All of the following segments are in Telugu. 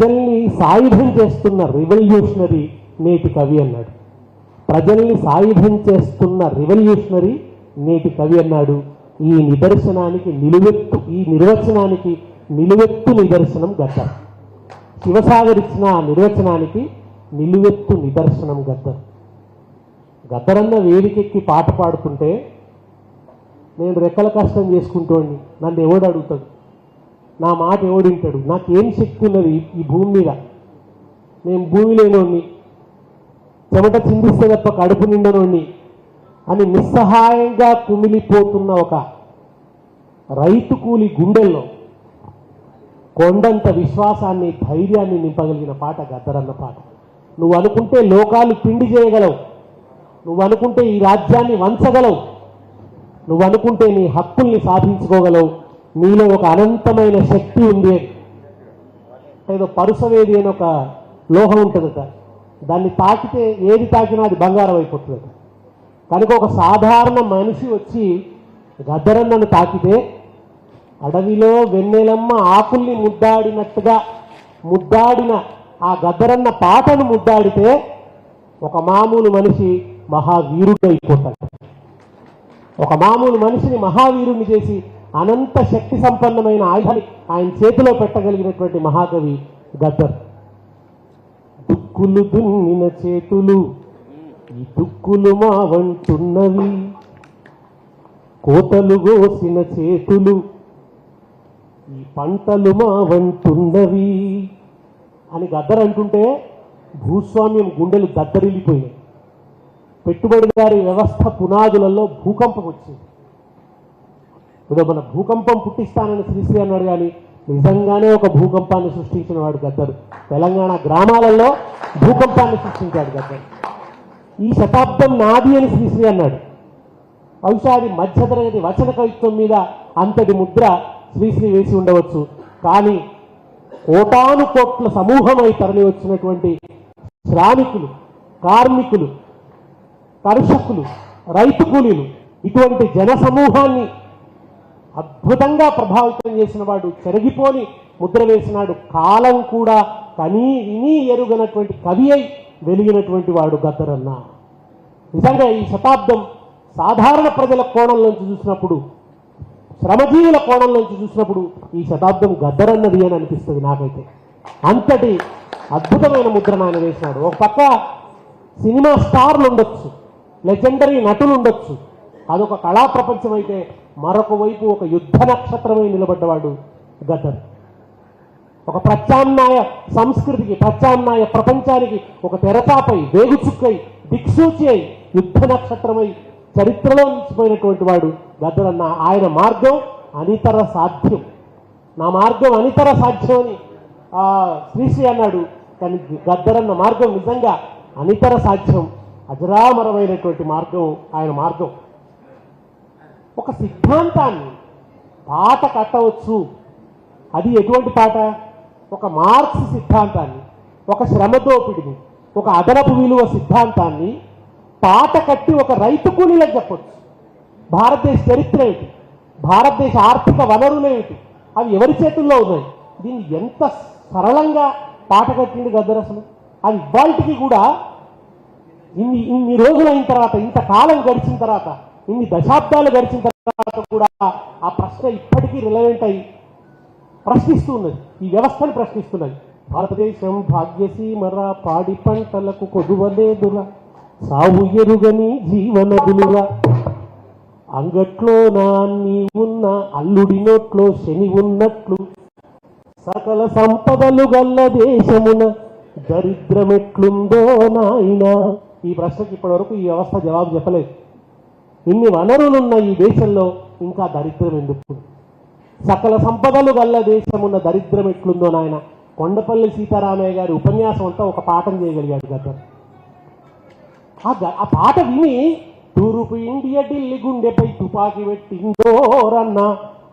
ప్రజల్ని సాయుధం చేస్తున్న రివల్యూషనరీ నేటి కవి అన్నాడు. ప్రజల్ని సాయుధం చేస్తున్న రివల్యూషనరీ నేటి కవి అన్నాడు. ఈ నిదర్శనానికి నిలువెత్తు ఈ నిర్వచనానికి నిలువెత్తు నిదర్శనం గద్దర్ శివసాగర్ ఇచ్చిన ఆ నిర్వచనానికి నిలువెత్తు నిదర్శనం గద్దర్ గద్దరన్న వేదికెక్కి పాట పాడుతుంటే నేను రెక్కల కష్టం చేసుకుంటోండి నన్ను ఎవడు అడుగుతాడు? నా మాట ఎవడింటాడు నాకేం శక్తి ఉన్నది ఈ- భూమి మీద? నేను భూమి లేనోడిని చెమట చిందిస్తే తప్ప కడుపు నిండనోడిని అని నిస్సహాయంగా కుమిలిపోతున్న ఒక రైతు కూలి గుండెల్లో కొండంత విశ్వాసాన్ని ధైర్యాన్ని నింపగలిగిన పాట గద్దరన్న పాట. నువ్వు అనుకుంటే లోకాలు పిండి చేయగలవు. నువ్వు అనుకుంటే ఈ రాజ్యాన్ని వంచగలవు. నువ్వు అనుకుంటే నీ హక్కుల్ని సాధించుకోగలవు. నీలో ఒక అనంతమైన శక్తి ఉంది ఏదో పరుసవేది అని ఒక లోహం ఉంటుందట. దాన్ని తాకితే ఏది తాకినా అది బంగారం అయిపోతుందట. కనుక ఒక సాధారణ మనిషి వచ్చి గద్దరన్నను తాకితే అడవిలో వెన్నెలమ్మ ఆకుల్ని ముద్దాడినట్టుగా ముద్దాడిన ఆ గద్దరన్న పాటను ముద్దాడితే ఒక మామూలు మనిషి మహావీరుడు అయిపోతాడు ఒక మామూలు మనిషిని మహావీరుని చేసి అనంత శక్తి సంపన్నమైన ఆయుధాన్ని ఆయన చేతిలో పెట్టగలిగినటువంటి మహాకవి గద్దర్. దుక్కులు దున్నిన చేతులు ఈ దుక్కులు మా వంటున్నవి కోతలు గోసిన చేతులు ఈ పంటలు మా వంటున్నవి అని గద్దర్ అంటుంటే భూస్వామ్యం గుండెలు దద్దరిల్లిపోయాయి పెట్టుబడిదారి వ్యవస్థ పునాదులలో భూకంపం వచ్చింది. ఏదో మన భూకంపం పుట్టిస్తానని శ్రీశ్రీ అన్నాడు కానీ నిజంగానే ఒక భూకంపాన్ని సృష్టించిన వాడు గద్దరు. తెలంగాణ గ్రామాలలో భూకంపాన్ని సృష్టించాడు గద్దరు. ఈ శతాబ్దం నాది అని శ్రీశ్రీ అన్నాడు. బహుశా అది మధ్యతరగతి వచన కవిత్వం మీద అంతటి ముద్ర శ్రీశ్రీ వేసి ఉండవచ్చు. కానీ కోటాను కోట్ల సమూహమై తరలి వచ్చినటువంటి శ్రామికులు కార్మికులు కర్షకులు రైతు కూలీలు ఇటువంటి జన సమూహాన్ని అద్భుతంగా ప్రభావితం చేసిన వాడు చెరగిపోని ముద్ర వేసినాడు. కాలం కూడా కనీ విని ఎరుగనటువంటి కవి అయి వెలిగినటువంటి వాడు గద్దరన్న. నిజంగా ఈ శతాబ్దం సాధారణ ప్రజల కోణంలోంచి చూసినప్పుడు శ్రమజీవుల కోణంలోంచి చూసినప్పుడు ఈ శతాబ్దం గద్దరన్నది అని అనిపిస్తుంది నాకైతే. అంతటి అద్భుతమైన ముద్రను ఆయన వేసినాడు. ఒక పక్క సినిమా స్టార్లు ఉండొచ్చు లెజెండరీ నటులు ఉండొచ్చు. అదొక కళా ప్రపంచం అయితే మరొక వైపు ఒక యుద్ధ నక్షత్రమై నిలబడ్డవాడు గదర్. ఒక ప్రత్యామ్నాయ సంస్కృతికి ప్రత్యామ్నాయ ప్రపంచానికి ఒక తెరపాపై వేగుచుక్కై దిక్సూచి అయి యుద్ధ నక్షత్రమై చరిత్రలో నిలిచిపోయినటువంటి వాడు గద్దరన్న ఆయన మార్గం అనితర సాధ్యం. నా మార్గం అనితర సాధ్యం అని ఆ, శ్రీశ్రీ అన్నాడు. కానీ గద్దరన్న మార్గం నిజంగా అనితర సాధ్యం అజరామరమైనటువంటి మార్గం ఆయన మార్గం. ఒక సిద్ధాంతాన్ని పాట కట్టవచ్చు. అది ఎటువంటి పాట? ఒక మార్క్స్ సిద్ధాంతాన్ని ఒక శ్రమదోపిడిని ఒక అదనపు విలువ సిద్ధాంతాన్ని పాట కట్టి ఒక రైతు కూలీలకు చెప్పొచ్చు. భారతదేశ చరిత్ర ఏంటి? భారతదేశ ఆర్థిక వనరులేమిటి అవి ఎవరి చేతుల్లో ఉన్నాయి? దీన్ని ఎంత సరళంగా పాట కట్టింది గద్దర్ అసలు? అది ఇవాళకి కూడా ఇన్ని ఇన్ని రోజులైన తర్వాత ఇంతకాలం గడిచిన తర్వాత ఇన్ని దశాబ్దాలు గడిచిన తర్వాత కూడా ఆ ప్రశ్న ఇప్పటికీ రిలవెంట్ అయి ప్రశ్నిస్తూ ఉన్నది ఈ వ్యవస్థను ప్రశ్నిస్తున్నది. భారతదేశం భాగ్యసీమరా పాడి పంటలకు కొదువలేదురా సాగు ఎరుగని జీవనదులురా. అంగట్లో నాన్ని ఉన్న అల్లుడి నోట్లో శని ఉన్నట్లు సకల సంపదలు గల్ల దేశమున దరిద్రమెట్లుందో నాయన? ఈ ప్రశ్నకి ఇప్పటివరకు ఈ వ్యవస్థ జవాబు చెప్పలేదు. ఇన్ని వనరులున్న ఈ దేశంలో ఇంకా దరిద్రం ఎందుకు? సకల సంపదలు గల్ల దేశమున్న దరిద్రం ఎట్లుందో నాయన? కొండపల్లి సీతారామయ్య గారి ఉపన్యాసం అంతా ఒక పాఠం చేయగలిగాడు గత ఆ ఆ పాట విని తూర్పు ఇండియా ఢిల్లీ గుండెపై తుపాకీ పెట్టిందోరన్న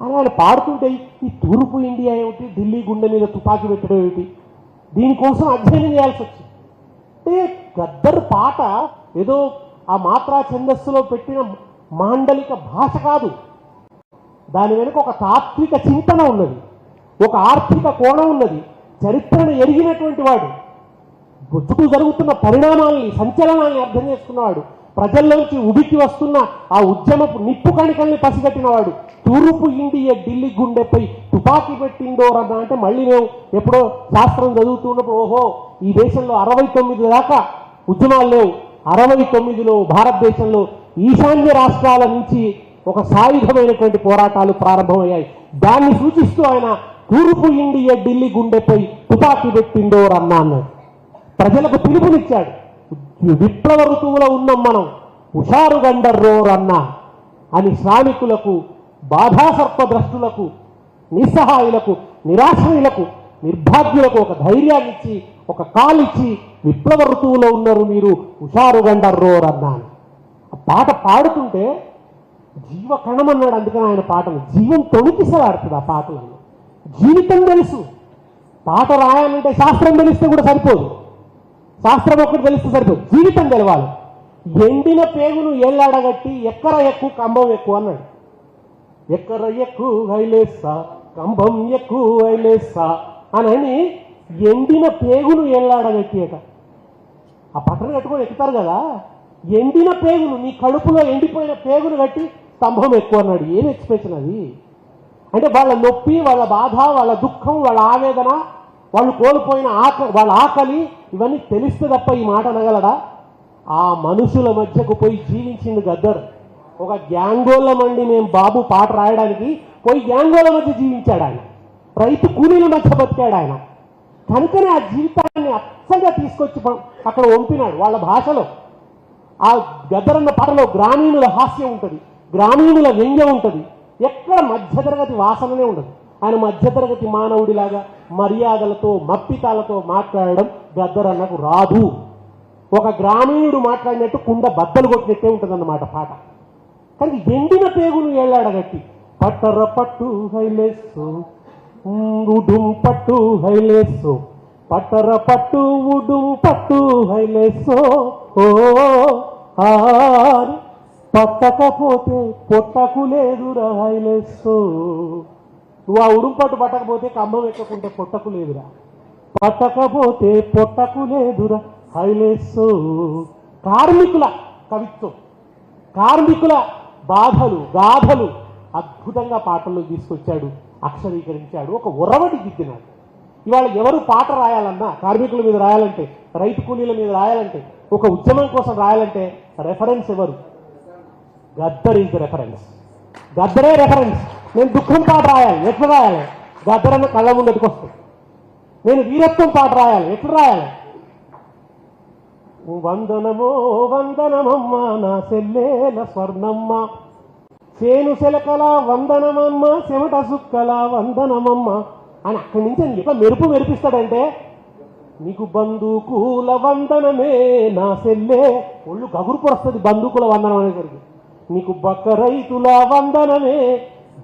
అని ఆయన పాడుతుంటే ఈ తూర్పు ఇండియా ఏమిటి? ఢిల్లీ గుండె మీద తుపాకీ పెట్టడం ఏమిటి? దీనికోసం అధ్యయనం చేయాల్సి వచ్చింది. అంటే గద్దర్ పాట ఏదో ఆ మాత్రా ఛందస్సులో పెట్టిన మాండలిక భాష కాదు. దాని వెనుక ఒక తాత్విక చింతన ఉన్నది. ఒక ఆర్థిక కోణం ఉన్నది. చరిత్రను ఎరిగినటువంటి వాడు. చుట్టూ జరుగుతున్న పరిణామాల్ని సంచలనాన్ని అర్థం చేసుకున్నవాడు. ప్రజల్లోంచి ఉడికి వస్తున్న ఆ ఉద్యమపు నిప్పు కణికల్ని పసిగట్టినవాడు. తూర్పు ఇండియా ఢిల్లీ గుండెపై తుపాకీ పెట్టిండో అంటే మళ్ళీ మేము ఎప్పుడో శాస్త్రం చదువుతున్నప్పుడు ఓహో ఈ దేశంలో అరవై తొమ్మిది దాకా ఉద్యమాలు లేవు. అరవై తొమ్మిదిలో భారతదేశంలో ఈశాన్య రాష్ట్రాల నుంచి ఒక సాయుధమైనటువంటి పోరాటాలు ప్రారంభమయ్యాయి. దాన్ని సూచిస్తూ ఆయన తూర్పు ఇండియా ఢిల్లీ గుండెపై తుపాకీ పెట్టిండో రన్నా అన్నాడు. ప్రజలకు పిలుపునిచ్చాడు. విప్లవ ఋతువులో ఉన్నాం మనం. హుషారుగండర్రో గండర్రో అని శ్రామికులకు బాధాసర్పద్రష్టులకు నిస్సహాయులకు నిరాశ్రయులకు నిర్భాగ్యులకు ఒక ధైర్యాన్ని ఇచ్చి ఒక కాలిచ్చి విప్లవ ఋతువులో ఉన్నారు మీరు హుషారు అన్నాను ఆ పాట పాడుతుంటే జీవ కణం అన్నాడు అందుకని ఆయన పాటలు జీవం తొణికిసలాడుతుంది ఆ పాటలను జీవితం తెలుసు. పాట రాయాలంటే శాస్త్రం తెలిస్తే కూడా సరిపోదు. శాస్త్రం ఒకటి తెలిస్తే సరిపోదు. జీవితం తెలవాలి. ఎండిన పేగును ఏళ్ళాడగట్టి ఎక్కర ఎక్కువ కంబం ఎక్కువ అన్నాడు. ఎక్కర ఎక్కువ హైలేస్తా కంబం ఎక్కువ హైలేస్తా అని ఎండిన పేగులు ఏళ్ళాడగట్టియట ఆ పట్టణ కట్టుకొని ఎక్కుతారు కదా ఎండిన పేగులు నీ కడుపులో ఎండిపోయిన పేగులు కట్టి స్తంభం ఎక్కువ అన్నాడు. ఏం ఎక్స్ప్రెషన్ అది? అంటే వాళ్ళ నొప్పి వాళ్ళ బాధ వాళ్ళ దుఃఖం వాళ్ళ ఆవేదన వాళ్ళు కోల్పోయిన ఆక వాళ్ళ ఆకలి ఇవన్నీ తెలిస్తే తప్ప ఈ మాట అనగలడా? ఆ మనుషుల మధ్యకు పోయి జీవించింది గద్దర్. ఒక గ్యాంగోళ్ళ మండి మేము బాబు పాట రాయడానికి పోయి గ్యాంగోల మధ్య జీవించాడు ఆయన రైతు కూలీల మధ్య బతికాడు ఆయన. కనుకనే ఆ జీవితాన్ని అచ్చగా తీసుకొచ్చి అక్కడ వంపినాడు వాళ్ళ భాషలో. ఆ గద్దరన్న పాటలో గ్రామీణుల హాస్యం ఉంటుంది గ్రామీణుల వ్యంగ్యం ఉంటుంది. ఎక్కడ మధ్యతరగతి వాసననే ఉండదు. ఆయన మధ్యతరగతి మానవుడిలాగా మర్యాదలతో మప్పితాలతో మాట్లాడడం గద్దరన్నకు రాదు. ఒక గ్రామీణుడు మాట్లాడినట్టు కుండ బద్దలు కొట్టినట్టే ఉంటుందన్నమాట పాట. కానీ ఎండిన పేగును ఏళ్ళాడగట్టి. పట్టర పట్టు హైలేస్సు ఉడుం పట్టు హైలేసో. పట్టర పట్టు ఉడు పట్టు హైలేసో. ఓ పట్టకపోతే పొట్టకు లేదురా హైలేసో. నువ్వు ఆ ఉడుం పట్టు పట్టకపోతే కంబం ఎక్కకుంటే పొట్టకు లేదురా. పట్టకపోతే పొట్టకు లేదురా హైలేసో. కార్మికుల కవిత్వం కార్మికుల బాధలు గాథలు అద్భుతంగా పాటల్లో తీసుకొచ్చాడు అక్షరీకరించాడు. ఒక ఉరవడి దిద్దినాడు ఇవాళ ఎవరు పాట రాయాలన్నా కార్మికుల మీద రాయాలంటే రైతు కూలీల మీద రాయాలంటే ఒక ఉద్యమం కోసం రాయాలంటే రెఫరెన్స్ ఎవరు? గద్దర్ ఈజ్ ద రెఫరెన్స్ గద్దరే రెఫరెన్స్ నేను దుఃఖం పాట రాయాలి. ఎట్లా రాయాలి? గద్దరన్న కళ్ళ ముందటికి వస్తుంది. నేను వీరత్వం పాట రాయాలి. ఎట్లా రాయాలి? వందనమో వందనమమ్మ నా సెల్లేల స్వర్ణమ్మ. చేను సెలకల వందనమమ్మ చెమట సుక్కల వందనమమ్మ అని అక్కడి నుంచి అని ఎట్లా మెరుపు మెరిపిస్తాడంటే నీకు బంధుకుల వందనమే నా సెల్లే. ఒళ్ళు గగురు పొరస్తుంది బంధుకుల వందనం అనేసరికి. నీకు బక్క రైతుల వందనమే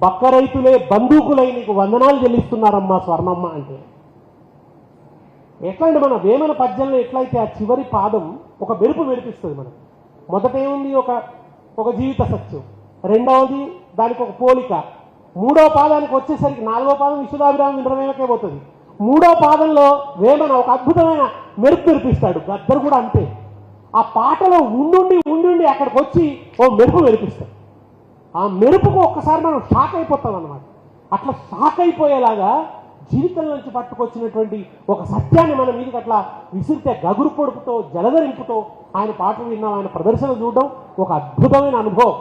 బక్క రైతులే బంధుకులై నీకు వందనాలు చెల్లిస్తున్నారమ్మా స్వర్ణమ్మ అంటే. ఎట్లా అంటే మన వేమన పద్యంలో ఎట్లయితే ఆ చివరి పాదం ఒక మెరుపు మెరిపిస్తుంది మనకు. మొదట ఏముంది ఒక ఒక జీవిత సత్యం. రెండవది దానికి ఒక పోలిక. మూడో పాదానికి వచ్చేసరికి నాలుగో పాదం విశ్వదాభిరామం ఇంద్రమేమకే పోతుంది. మూడో పాదంలో వేమన ఒక అద్భుతమైన మెరుపు మెరిపిస్తాడు. గద్దరు కూడా అంతే. ఆ పాటలో ఉండుండి ఉండుండి అక్కడికి వచ్చి ఓ మెరుపు మెరిపిస్తాడు. ఆ మెరుపుకు ఒక్కసారి మనం షాక్ అయిపోతాం అనమాట అట్లా షాక్ అయిపోయేలాగా జీవితం నుంచి పట్టుకొచ్చినటువంటి ఒక సత్యాన్ని మన మీదకి అట్లా విసిరితే గగురు పొడుపుతో జలధరింపుతో ఆయన పాటలు విన్నాం ఆయన ప్రదర్శన చూడడం ఒక అద్భుతమైన అనుభవం.